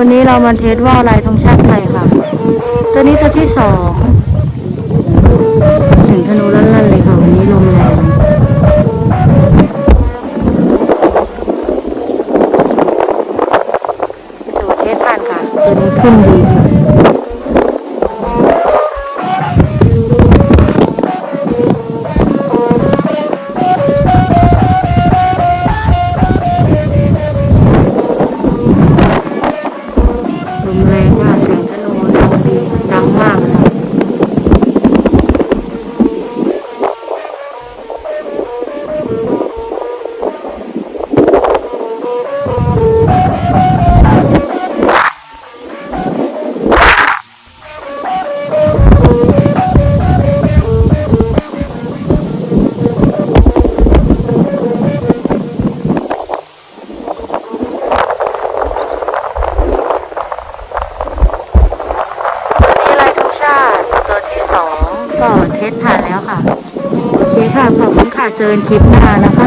วันนี้เรามาเทสว่าลายธงชาติไทยค่ะ ตัวนี้ตัวที่สองเสียงธนูลั่นๆเลยค่ะ วันนี้ลมแรงถือว่าเทสผ่านค่ะ ตัวนี้ขึ้นดี แรงมากเสียงธนูดังดีดังมากเลย ก็เทสผ่านแล้วค่ะ โอเคค่ะ ขอบคุณค่ะ เจอคลิปหน้านะคะ